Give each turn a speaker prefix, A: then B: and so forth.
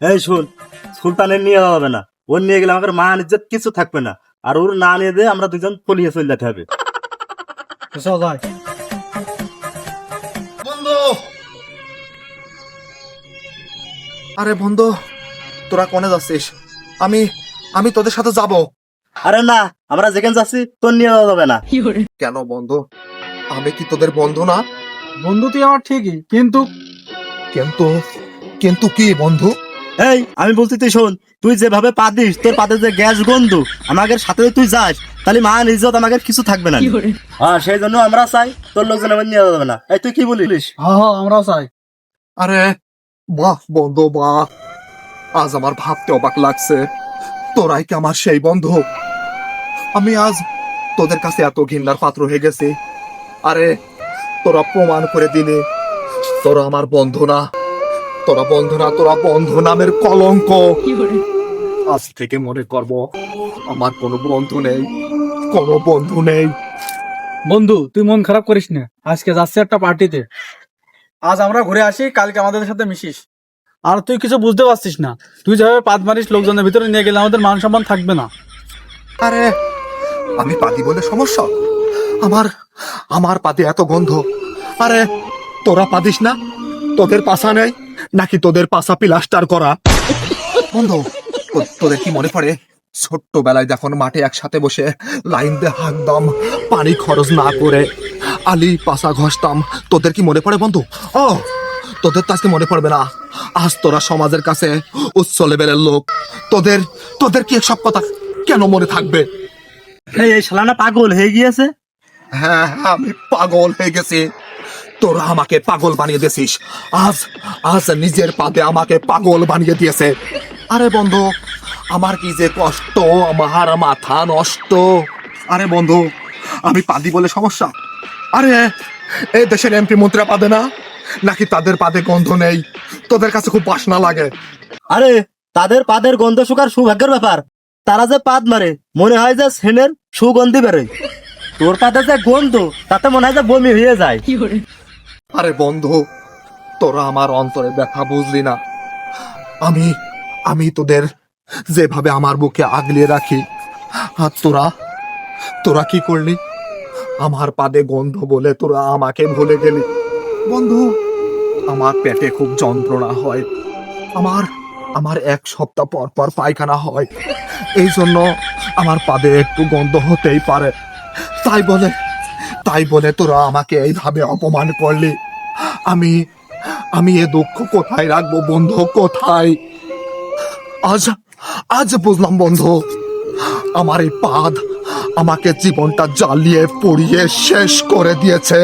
A: এই শুন সুলতানের নিয়ে যাওয়া হবে না। ওর নিয়ে গেলে আমাদের মান ইজ্জত কিছু থাকবে না। আর ওর না নিয়ে দিয়ে আমরা দুজন পলিয়ে চলে যেতে হবে।
B: বন্ধু! আরে বন্ধু তোরা কোনে যাচ্ছিস? আমি আমি তোদের সাথে যাব।
A: আরে না আমরা যেখানে যাচ্ছি তোর নিয়ে যাওয়া যাবে না।
B: কেন বন্ধু? আমি কি তোদের বন্ধু না?
C: বন্ধু তুই আমার ঠিকই কিন্তু
B: কিন্তু কিন্তু কি বন্ধু?
A: এই আমি বলছি তুই শোন তুই যেভাবে পা দিস তোর পাতে যে গ্যাস গন্ধ আমাদের সাথে তুই যাস তাহলে মান ইজ্জত আমাকে কিছু থাকবে না। হ্যাঁ সেই জন্য আমরা চাই তোর লোকজন আমার নিয়ে যাবে না। এই তুই কি বলিস?
C: হ্যাঁ হ্যাঁ আমরাও চাই।
B: আরে বাহ বন্ধু বাহ। আজ আমার ভাবতে অবাক লাগছে। তোরাই কি আমার সেই বন্ধু? আমি আজ তোদের কাছে এত ঘৃণার পাত্র হয়ে গেছি। আরে তোরা প্রমাণ করে দিলে তোরা আমার বন্ধু না। তোরা বন্ধু না তোরা বন্ধু নামের কলঙ্ক। আজ থেকে মনে করব আমার কোনো বন্ধু নেই কোনো বন্ধু নেই।
C: বন্ধু তুই মন খারাপ করিস না। আজকে যাচ্ছে একটা পার্টিতে। আজ আমরা ঘুরে আসি কালকে আমাদের সাথে মিশিস। আর তুই কিছু বুঝতে পারছিস না। তুই যেভাবে পাত মারিস লোকজনের ভিতরে নিয়ে গেলে আমাদের মান সম্মান থাকবে না।
B: আরে আমি পাতি বলে সমস্যা? আমার আমার পাতে এত গন্ধ। আরে তোরা পাতিস না? তোদের পাশা নেই? নাকি তোদের পাশা প্লাস্টার করা? বন্ধু তোদের কি মনে পড়ে? ছোট্টবেলায় যখন মাঠে একসাথে বসে লাইন দিয়ে হাঁকতাম পানি খরচ না করে আলি পাশা ঘষতাম তোদের কি মনে পড়ে বন্ধু? ও তোদের তো আজকে মনে পড়বে না। আজ তোরা সমাজের কাছে উচ্চ লেভেলের লোক। তোদের তোদের কি সব কথা কেন মনে থাকবে?
A: এই এই শালানা পাগল হয়ে গিয়েছে?
B: হ্যাঁ হ্যাঁ, আমি পাগল হয়ে গেছি। তোরা আমাকে পাগল বানিয়ে দিয়েছিস। আজ আজ নিজের পাতে আমাকে পাগল বানিয়ে দিয়েছে। আরে বন্ধু আমার কি যে কষ্ট আমার মাথা নষ্ট। আরে বন্ধু আমি পাদি বলে সমস্যা। আরে এই দেশের এমপি মন্ত্রীরা পাবে না? নাকি তাদের পাদে গন্ধ নেই? তোদের কাছে খুব বাসনা লাগে।
A: আরে তাদের পাদের গন্ধ শুকার সৌভাগ্যের ব্যাপার। তারা যে পাদ মারে মনে হয় যে সেনের সুগন্ধি বেরোয়। তোর পাতে যে গন্ধ তাতে মনে হয় যে বমি হয়ে যায়।
B: আরে বন্ধু, তোরা আমার অন্তরে ব্যথা বুঝলি না। আমি আমি তোদের যেভাবে আমার বুকে আগলিয়ে রাখি, আর তোরা তোরা কি করলি? আমার পাদে গন্ধ বলে তোরা আমাকে ভুলে গেলি। বন্ধু, আমার পেটে খুব যন্ত্রণা হয়। আমার আমার এক সপ্তাহ পর পর পায়খানা হয়। এই জন্য আমার পাদে একটু গন্ধ হতেই পারে। তাই বলে তাই বলে তোরা আমাকে এইভাবে অপমান করলি? আমি আমি এ দুঃখ কোথায় রাখব বন্ধু, কোথায়? আজ আজ বুঝলাম বন্ধু, আমার এই পাদ আমাকে জীবনটা জ্বালিয়ে পড়িয়ে শেষ করে দিয়েছে।